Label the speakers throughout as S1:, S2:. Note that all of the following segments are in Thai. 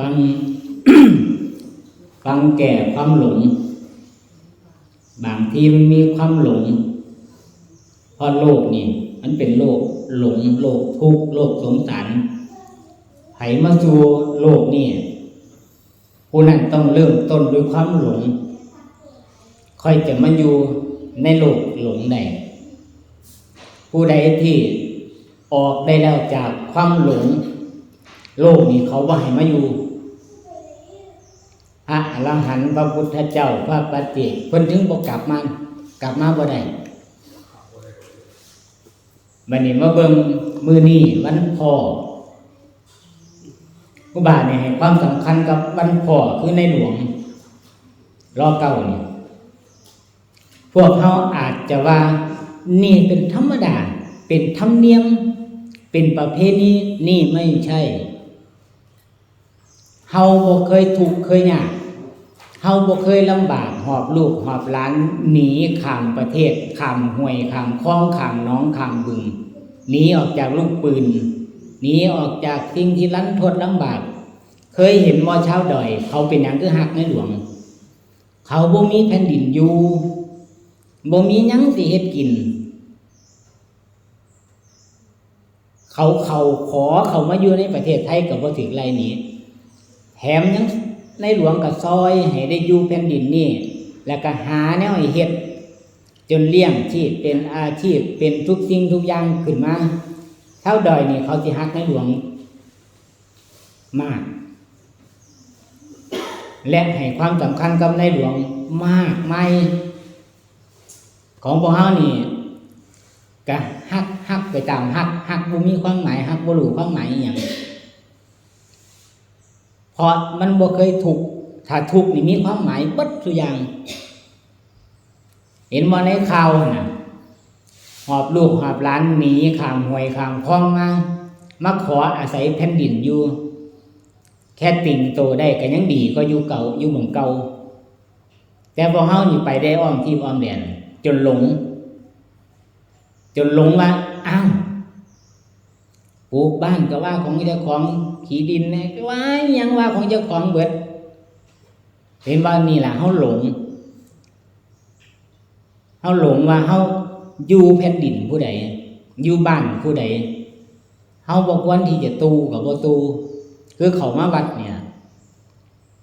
S1: ฟังฟังแก่ความหลง บางทีมันมีความหลงเพราะโลกนี่ มันเป็นโลกหลงโลกทุกโลกสงสารไผมาสู่โลกนี่ผู้นั้นต้องเริ่มต้นด้วยความหลง ค่อยจะมาอยู่ในโลกหลงได้ผู้ใดที่ออกได้แล้วจากความหลง โลกนี้เขาว่าให้มาอยู่ พระหันต์พระพุทธเจ้าพระปฏิเพิ่นถึงบ่กลับมากลับมาบ่ได้บัดนี้มาเบิ่งมือนี้วันพ่อผู้บาเนี่ยให้ความสำคัญกับวันพ่อคือในหลวงรอเก้านี่พวกเขาอาจจะว่านี่เป็นธรรมดา เป็นธรรมเนียม เป็นประเพณีนี่ไม่ใช่เฮาบ่เคยทุกเคยยาก เฮาบ่เคยลำบากหอบลูกหอบหลานหนีข้ามประเทศข้ามห้วยข้ามคลองข้ามน้องข้ามบึงหนีออกจากลูกปืนหนีออกจากสิ่งที่ลันทดลำบาก เคยเห็นมอเช้าดอย เขาเป็นหยังคือหักในหลวง เขาบ่มีแผ่นดินอยู่บ่มียังสิเฮ็ดกิน เขาเขาขอเขามาอยู่ในประเทศไทยกับบ่ถึงไรนี้ แถมยัง ในหลวงกับซอยให้ได้อยู่แผ่นดินนี่ แล้วก็หาแนวให้เฮ็ดจนเลี้ยงชีพเป็นอาชีพเป็นทุกสิ่งทุกอย่างขึ้นมาเท่าดอยนี่เขาสิฮักในหลวงมาก และให้ความสำคัญกับในหลวงมากไม่ของพวกเฮานี่ก็ฮักฮักไปตามฮักฮักบ่มีความหมายฮักบ่รู้ความหมายอย่าง ราะมันบ่เคยถูกถ้าทุกนี่มีความหมายเบิดทุกอย่าง เห็นมาในข่าวนะหอบลูกหอบล้านหนีขามหวยขามคลองมามาขออาศัยแผ่นดินอยู่ แค่ติ่งโตได้ก็ยังดีก็อยู่เก่าอยู่หม่องเก่าแต่พอเฮานี่ไปได้อ้อมที่อ้อมแดนจนหลง จนหลงว่าอ้าวปลูกบ้านก็ว่าของเจ้าของ ขี่ดินนะก็ว่าอิหยังว่าของเจ้าของเบิดเห็นว่านี่แหละเฮาหลงเฮาหลงว่าเฮาอยู่แผ่นดินผู้ใดอยู่บ้านผู้ใดเฮาบ่ควรที่จะตูกับบ่ตูคือเขามาวัดเนี่ย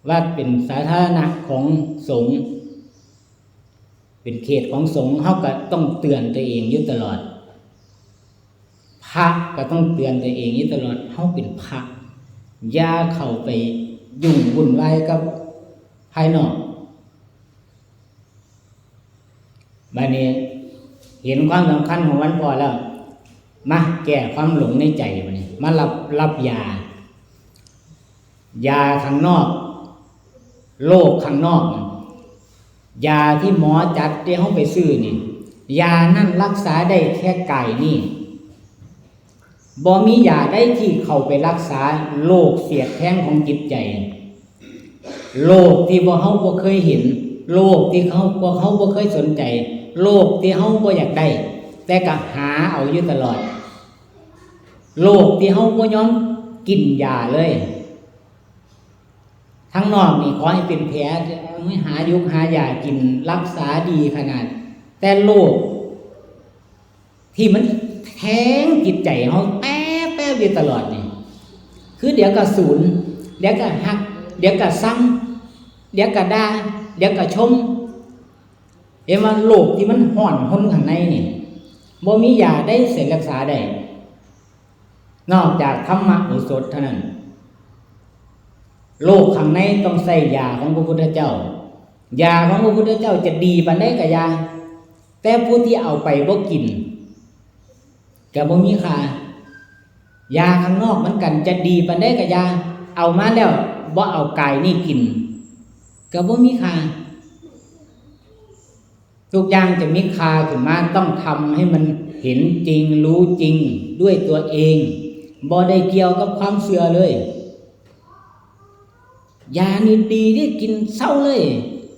S1: วัดเป็นสาธารณะของสงฆ์เป็นเขตของสงฆ์เฮาก็ต้องเตือนตัวเองอยู่ตลอด พระก็ต้องเตือนตัวเองอยู่ตลอดเฮาเป็นพระ อย่าเข้าไปยุ่งวุ่นวายกับภายนอกบานี้เห็นความสำคัญของวันพอแล้ว มาแก้ความหลงในใจวันนี้ มารับรับยา ยาข้างนอก โลกข้างนอก ยาที่หมอจัดที่เขาไปซื้อนี่ยานั่นรักษาได้แค่กายนี่ บ่มียาได้ที่เข้าไปรักษาโรคเสียดแทงของจิตใจโรคที่พวกเขาบ่เคยเห็นโรคที่เขาพวกเขาบ่เคยสนใจโรคที่เขาบ่อยากได้ แต่ก็หาเอาอยู่ตลอดโรคที่เขาบ่ยอมกินยาเลย ทั้งนอกนี่ขอให้เป็นแผลไม่หายุกหายากินรักษาดีขนาด แต่โรคที่มัน แทงจิตใจเขาแป๊บแป๊บอยู่ตลอดนี่คือเดี๋ยวก็ศูนย์เดี๋ยวก็หัก เดี๋ยวก็ซ้ำเดี๋ยวก็ด่าเดี๋ยวก็ชมเห็นว่าโรคที่มันห่อนห้นข้างในนี่บ่มียาได้เสร็จรักษาได้นอกจากธรรมะอุสดเท่านั้นโรคข้างในต้องใส่ยาของพระพุทธเจ้ายาของพระพุทธเจ้าจะดีปานใดกับยา แต่ผู้ที่เอาไปบ่กิน ก็บ่มีค่ายาข้างนอกมันกันจะดีปานใดกับยา เอามาแล้วบ่เอากายนี่กินก็บ่มีค่าทุกอย่างจะมีค่าขึ้นมาต้องทำให้มันเห็นจริงรู้จริงด้วยตัวเองบ่ได้เกี่ยวกับความเชื่อเลยยานี่ดีที่กินเศร้าเลย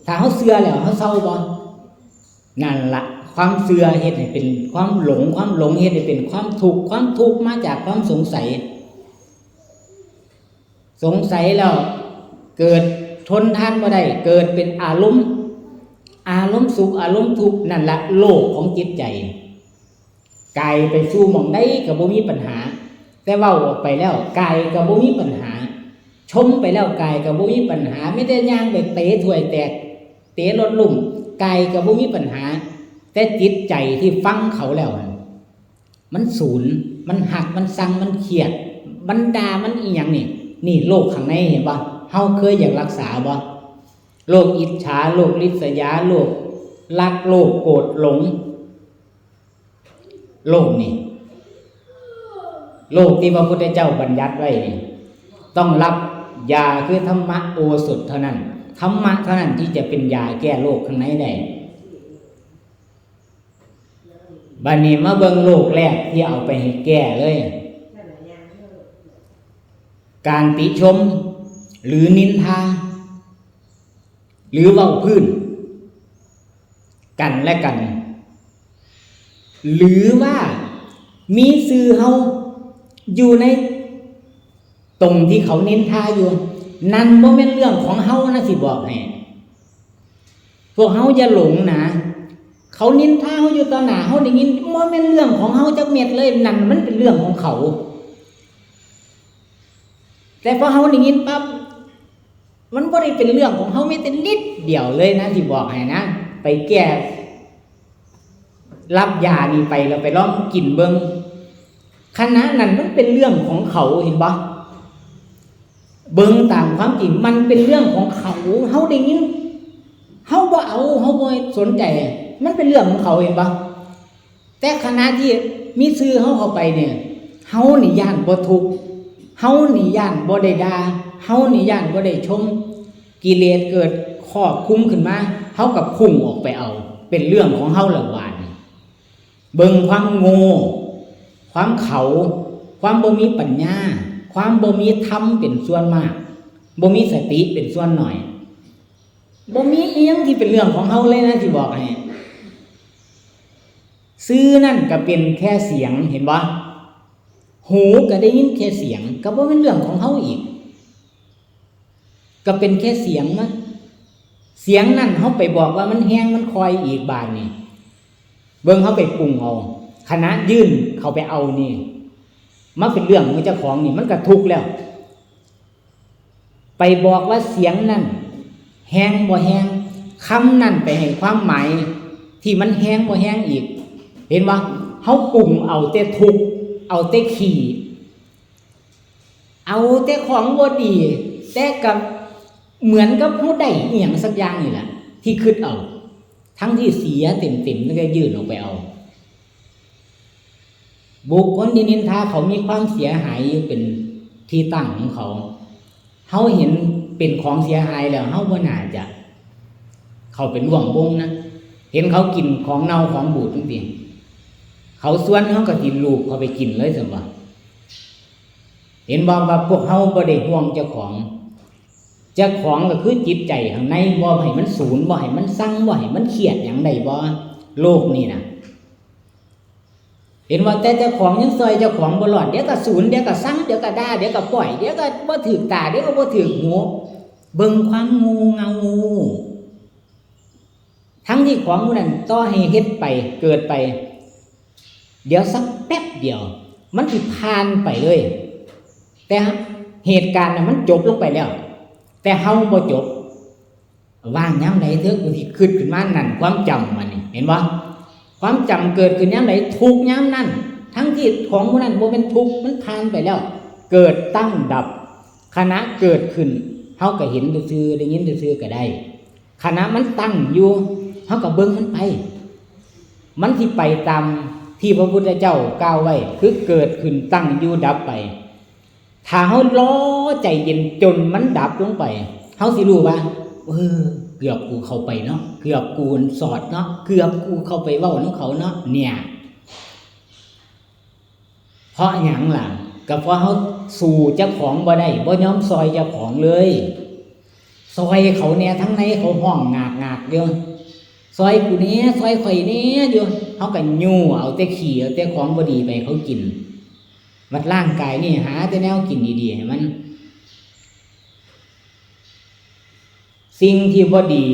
S1: ถ้าเขาเสื่อแล้วเขาเศร้าบ่นั่นละ ความเสื่อเหตุให้เป็นความหลง ความหลงเหตุให้เป็นความทุกข์ความทุกข์มาจากความสงสัย สงสัยแล้วเกิดทนทานบ่ได้เกิดเป็นอารมณ์ อารมณ์สุขอารมณ์ทุกข์นั่นละโลกของจิตใจกายไปสู่หมองได้ก็บ่มีปัญหา แต่เว้าออกไปแล้วกายก็บ่มีปัญหา ชมไปแล้วกายก็บ่มีปัญหา ไม่ได้ย่างไปเตะถวยแตก เตะรถลุ่มกายก็บ่มีปัญหา แต่จิตใจที่ฟังเขาแล้ว มันศูนย์มันหักมันสั่งมันเครียดมันดามันอีหยังนี่ นี่โลกข้างในเห็นปะเฮาเคยอยากรักษาบ่โรคอิจฉาโรคลิษยาโรครักโลภโกรธหลง โลกนี่ โลกที่พระพุทธเจ้าบัญญัติไว้นี่ต้องรับยาคือธรรมะโอสถเท่านั้นธรรมะเท่านั้นที่จะเป็นยาแก้โรคข้างในได้ บัดนี้มาเบิ่งโรคแรกที่เอาไปให้แก้เลย การติชม หรือนินทา หรือเว้าพื้น กันและกัน หรือว่ามีสื่อเฮาอยู่ใน ตรงที่เขานินทาอยู่ นั่นบ่แม่นเรื่องของเฮานะสิบอกให้พวกเฮาอย่าหลงนะ เขานินทาเฮาอยู่ต่อหน้าเฮาได้ยินบ่แม่นเรื่องของเฮาจักเม็ดเลยนั่นมันเป็นเรื่องของเขา แต่พอเฮาได้ยินปั๊บมันบ่ได้เป็นเรื่องของเฮาแม้แต่นิดเดียวเลยนะที่บอกให้นะไปแก้รับยานี่ไปแล้วไปลองกินเบิงคณะนั้นมันเป็นเรื่องของเขาเห็นปะเบิงตามความจริงมันเป็นเรื่องของเขาเฮาได้ยินเฮาบ่เอาเฮาบ่สนใจ มันเป็นเรื่องของเขาเห็นปะแต่คณะที่มีซื้อเฮาเข้าไปเนี่ยเฮาหนีย่านบ่ทุกข์เฮานี่ย่านบ่ได้ดาเฮาหนีย่านบ่ได้ชม กิเลสเกิดครอบคลุมขึ้นมาเฮากับพุ่งออกไปเอา เป็นเรื่องของเฮาหละวานเบิ่งความโง่ความเขา ความบ่มีปัญญา ความบ่มีธรรมเป็นส่วนมากบ่มีสติเป็นส่วนหน่อยบ่มีเอียงที่เป็นเรื่องของเฮาเลยนะที่บอกให้ ซื้อนั่นก็เป็นแค่เสียงเห็นบ่หูก็ได้ยินแค่เสียง ก็บ่เป็นเรื่องของเฮาอีก ก็เป็นแค่เสียงมั้เสียงนั่นเฮาไปบอกว่ามันแห้งมันคอยอีกบานนี่เบิ่งเขาไปปรุงเอาคณะยื่นเขาไปเอานี่มาเป็นเรื่องของเจ้าของนี่ มันก็ทุกแล้ว ไปบอกว่าเสียงนั่นแห้งบ่แห้งคำนั่นไปให้ความหมายที่มันแห้งบ่แห้งอีก เห็นว่าเขาปรุงเอาแต่ทุกเอาแต่ขี่เอาแต่ของบ่ดี แต่กับเหมือนกับผู้ใดเอียงสักอย่างนี่แหละที่คิดเอา ทั้งที่เสียเต็มๆแล้วก็ยื่นออกไปเอา บุคคลที่นินทาเขามีความเสียหายอยู่เป็นที่ตั้งของเขาเขาเห็นเป็นของเสียหายแล้วเขาบ่น่าจะ เขาเป็นห่วงบงนะ เห็นเขากินของเน่าของบูดจริงๆ เขาส่วนเขาก็กินลูกเขาไปกินเลยสิว่าเห็นบอกว่าพวกเขาบ่ได้ห่วงเจ้าของเจ้าของก็คือจิตใจข้างในบ่ให้มันสูญบ่ให้มันสั่งบ่ให้มันเครียดอย่างใดบ่โลกนี่นะเห็นว่าแต่เจ้าของยังซอยเจ้าของบ่รอดเดี๋ยวก็สูญเดี๋ยวก็สั่งเดี๋ยวก็ด่าเดี๋ยวก็ปล่อยเดี๋ยวก็บ่ถือตาเดี๋ยวก็บ่ถือหูเบิ่งความงูเงางูทั้งที่ของนั้นต่อให้เฮ็ดไปเกิดไป เดี๋ยวสักแป๊บเดียว มันสิผ่านไปเลย แต่เหตุการณ์น่ะมันจบลงไปแล้ว แต่เฮาบ่จบว่างย้ำไหนเถอะกูที่ขึ้นขึ้นมานั่นความจำมันนี่เห็นบ่ความจำเกิดขึ้นย้ำไหนทุกย้ำนั่นทั้งที่ของมันนั้นบ่เป็นทุกข์มันผ่านไปแล้ว เกิดตั้งดับคณะเกิดขึ้นเฮาก็เห็นซื่อๆได้ยินซื่อๆก็ได้คณะมันตั้งอยู่เฮาก็เบิ่งมันไป มันที่ไปตาม ที่พระพุทธเจ้ากล่าวไว้ คือเกิดขึ้นตั้งอยู่ดับไป ถ้าเฮาล้อใจเย็นจนมันดับลงไปเฮาสิรู้ว่าเออเกือบกูเข้าไปเนาะเกือบกูสอดเนาะเกือบกูเข้าไปเว้าน้องเขาเนาะเนี่ย เพราะหยังหล่ะก็เพราะเฮาสู่เจ้าของบ่ได้บ่ย้อมซอยเจ้าของเลย ซอยเขาเนี่ยทั้งในเขาห้องงากงากๆอยู่ ซอยกูเนี้ยซอยข่อยเนี้ยอยู่เฮาก็ยู่เอาแต่ขี้เอาแต่ของบดีไปเขากิน วัดร่างกายนี่หาแต่แนวกินดีๆให้มัน สิ่งที่บดี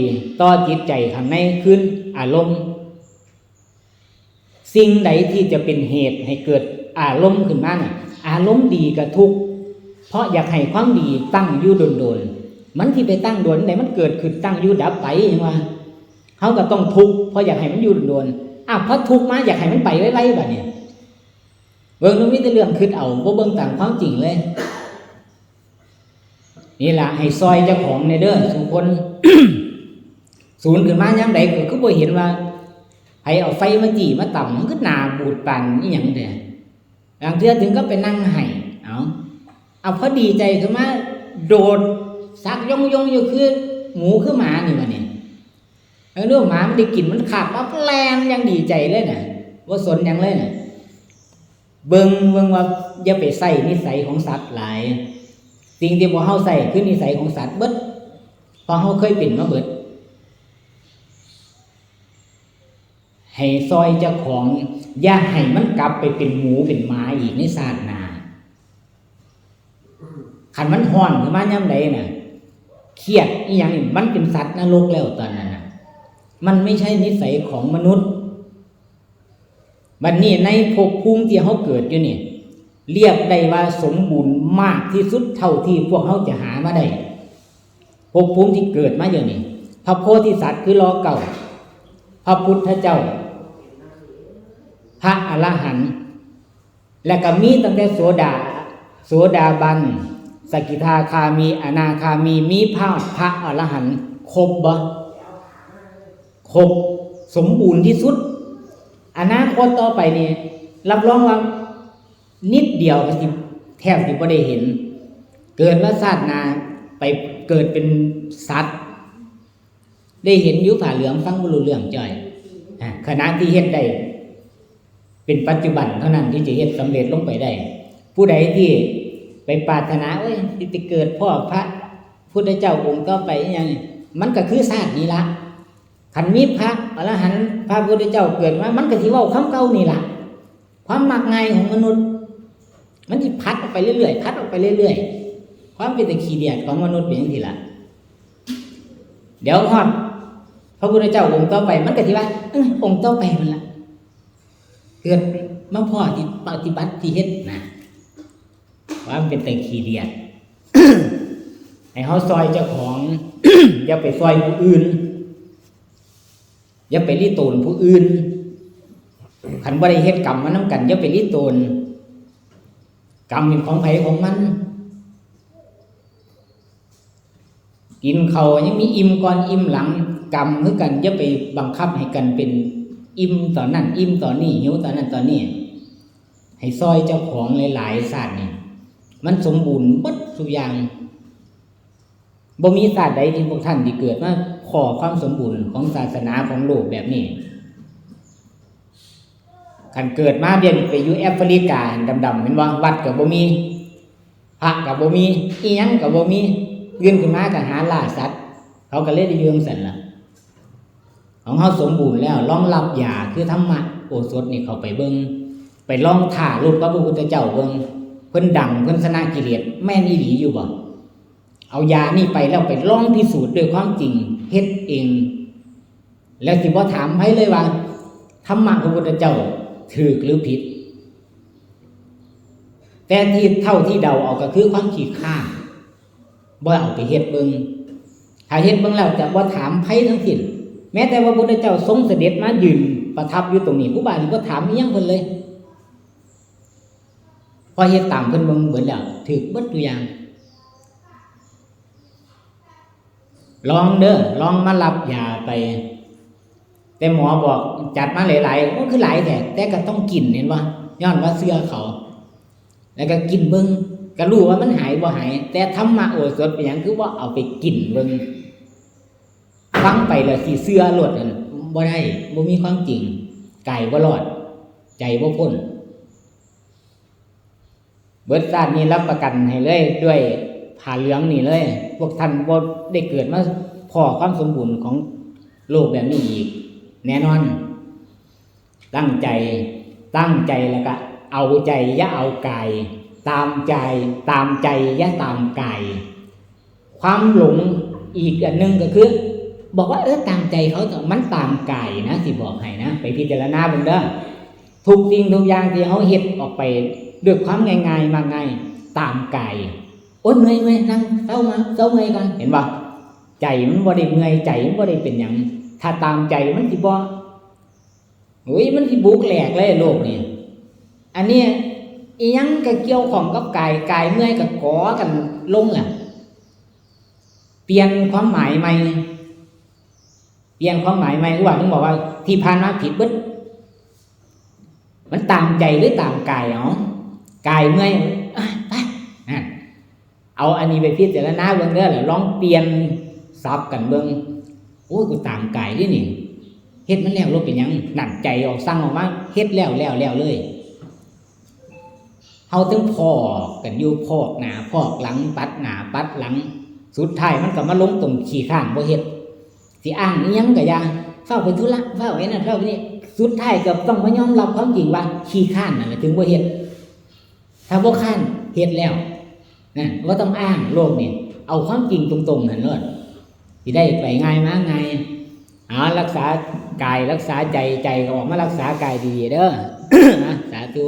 S1: ต่อจิตใจข้างในขึ้นอารมณ์ สิ่งใดที่จะเป็นเหตุให้เกิดอารมณ์ขึ้นมาน่ะ อารมณ์ดีกับทุกข์เพราะอยากให้ความดีตั้งอยู่โดนๆมันที่ไปตั้งโดนไหนมันเกิดขึ้นตั้งอยู่ดับไปยังว่า เขาก็ต้องทุกข์เพราะอยากให้มันอยู่โดนอ้าวเพราะทุกข์มาอยากให้มันไปไว้ๆแบบเนี่ยเบิ่งตรงนี้แต่เรื่องคิดเอาบ่เบิ่งต่ามความจริงเลย นี่ล่ะให้ซอยเจ้าของในเด้อสุคนศูนย์ขึ้นมาย้ำใดก็คือบ่เห็นว่าให้เอาไฟมาจีมาต่ำมันก็หนาบูดปันอีหยังเด้บางเทื่อถึงก็ไปนั่งไห้เอาเอาพอดีใจขึ้นมาโดดซักยงยงอยู่คือหมูคือหมานี่มาเนี่ย เออเรื่องหมามันได้กลิ่นมันขาดปั๊บแลนยังดีใจเลยน่ะว่าสนยังเลยน่ะเบิงเบิงว่าอย่าไปใส่นิสัยของสัตว์หลาย สิ่งที่พวกเฮาใส่คือนิสัยของสัตว์เบิดพอเฮาเคยเป็นมาเบิดให้ซอยเจ้าของอย่าให้มันกลับไปเป็นหมูเป็นหมาอีกในศาสตร์หนาขันมันห่อนขึ้นมาย่ำใดน่ะเครียดอีหยังนี่มันเป็นสัตว์นรกแล้วตอนนั้นน่ะ มันไม่ใช่นิสัยของมนุษย์บัดนนี้ในภพภูมิที่เขาเกิดอยู่นี่เรียกได้ว่าสมบูรณ์มากที่สุดเท่าที่พวกเขาจะหามาได้ภพภูมิที่เกิดมาอยู่นี่พระโพธิสัตว์คือรอเก่า พระพุทธเจ้า พระอรหันต์และก็มีตั้งแต่โสดา โสดาบัน สกิทาคามี อนาคามี มีพระพระอรหันต์ครบบ่ ครบสมบูรณ์ที่สุด อนาคตต่อไปนี่รับรองว่านิดเดียวสิแทบสิบ่ได้เห็น เกิดว่าชาติหนาไปเกิดเป็นสัตว์ ได้เห็นยุผ่าเหลืองฟังบ่รู้เรื่องจ้อยขณะที่เฮ็ดได้เป็นปัจจุบันเท่านั้นที่จะเฮ็ดสำเร็จลงไปได้ ผู้ใดที่ไปปรารถนาเอ้ยที่ไปเกิดพ่อพระพุทธเจ้าองค์ก็ไปย่างมันก็คือชาตินี้ละ ขันมีพระอรหันต์พระพุทธเจ้าเกิดมามันก็สิเว้าคำเก่านี่แหละความมักง่ายของมนุษย์ มันสิพัดออกไปเรื่อยๆพัดออกไปเรื่อยๆ ความเป็นตะขีเดียดของมนุษย์เป็นอย่างนี้ล่ะเดี๋ยวฮอดพระพุทธเจ้าองค์ต่อไป มันก็สิว่าองค์ต่อไปมันละเกิดมาพ่อที่ปฏิบัติที่เฮ็ดนะความเป็นตะขีเดียดให้เฮาซอยเจ้าของอย่าไปซอยผู้อื่น อย่าไปรีโตนผู้อื่นขันบ่ได้เฮ็ดกรรมมานำกันอย่าไปรีโตนกรรมเป็นของไผของมัน กินเขายังมีอิ่มก่อนอิ่มหลัง กรรมคือกันอย่าไปบังคับให้กันเป็นอิ่มต่อนนั้นอิ่มต่อนนี้หิวต่อนนั้นต่อนนี้ให้ซอยเจ้าของหลายๆศาสตร์นี่มันสมบูรณ์หมดทุอย่างบ่มีศาสตร์ใดที่พวกท่านที่เกิดมา ขอความสมบูรณ์ของศาสนาของโลกแบบนี้ขันเกิดมาเบียนไปอยู่แอฟริกาดำๆเป็นว่าวัดกับบ่มีพระกับบ่มีอียังกับบ่มียืนขึ้นมากับหาล่าสัตว์ เขาก็เลยได้ยืมสันละของเขาสมบูรณ์แล้วลองรับยาคือธรรมะโอสถนี่เขาไปเบิงไปล่องถ่ารูปพระพุทธเจ้าเบิงเพิ่นดังเพิ่นชนะกิเลสแม่นอีหลีอยู่บ่เอายานี่ไปแล้วไปล่องพิสูจน์ด้วยความจริง เฮ็ดเอง แล้วสิบ่ถามไผเลยว่าธรรมะพระพุทธเจ้าถูกหรือผิด แต่ที่เท่าที่เดาเอาก็คือความขีดข้าบ่เอาไปเฮ็ดเบิงถ้าเฮ็ดเบิงแล้วจะบ่ถามไผทั้งสิ้นแม้แต่ว่าพระพุทธเจ้าทรงเสด็จมายืนประทับอยู่ตรงนี้ผู้บานี่บ่ถามอีหยังเพิ่นเลยพอเฮ็ดตามเพิ่นเบิ่งเบิดแล้วถูกเบิดตัวอย่าง ลองเด้อลองมารับยาไป แต่หมอบอกจัดมาหลายๆก็คือหลายแต่แต่ก็ต้องกินเห็นว่าย้อนว่าเสื้อเขา แล้วก็กินเบิ้งก็รู้ว่ามันหายบ่หาย แต่ธรรมะโอสถเป็นอย่างคือว่าเอาไปกินเบิ้งฟังไปแล้วสิเสื้อหลดนั่นบ่ได้บ่มีความจริง ไก่บ่รอด ใจบ่พ้นเบิดชาตินี้รับประกันให้เลยด้วย ผ่าเหลืองนี่เลย พวกท่านบ่ได้เกิดมาพอความสมบูรณ์ของโลกแบบนี้อีก แน่นอน ตั้งใจตั้งใจแล้วก็เอาใจอย่าเอากายตามใจตามใจอย่าตามกายความหลงอีกอันหนึงก็คือ บอกว่าเออตามใจเขาเถอะมันตามกายนะสิบอกให้นะไปพิจารณาเบิ่งเด้อทุกสิ่งทุกอย่างที่เขาเฮ็ดออกไปด้วยความง่ายๆมาง่ายตามกาย โอ้ยเมื่อยเมื่อยนั่งเศร้ามาเศร้าเมื่อยก่อนเห็นบ่ใจมันบ่ได้เมื่อยใจมันบ่ได้เป็นหยังถ้าตามใจมันสิบ่โอ้ยมันสิบุกแหลกเลยโลกนี่อันนี้ยอีหยังก็เกี่ยวของกับกายกายเมื่อยก็กอกันลงอะ เปลี่ยนความหมายใหม่เปลี่ยนความหมายใหม่คือว่าถึงบอกว่า ที่ผ่านมาผิดเบิดมันตามใจหรือตามกายเนาะกายเมื่อย เอาอันนี้ไปพิจารณาเบิ่งเด้อแล้วลองเปลี่ยนซับกันเบิ่งโอ้ยกูตามกายดินี่เฮ็ดมันแล้วลบเป็นยังหนั่นใจออกสั่งออกมาเฮ็ดแล้วแล้วแล้วเลยเฮาถึงพอกันอยู่พอกหนาพอกหลัง ปัดหนาปัดหลัง สุดท้ายมันก็มาลงตรงขี้ข้างบ่เฮ็ดสิอ้างอิหยังก็ย่าเฝ้าไปธุระเฝ้าไอ้นั่นเฝ้าไปนี่สุดท้ายก็ต้องมายอมรับความจริงว่า ขี้ข้านนั่นแหละถึงบ่เฮ็ดถ้าบ่ข้านเฮ็ดแล้ว นะก็ต้องอ้างโลกนี่เอาความจริงตรงๆนั่นเลิศสิได้ไปง่ายมาง่ายเอารักษากายรักษาใจใจก็ออกมารักษากายดีๆเด้อสาธุ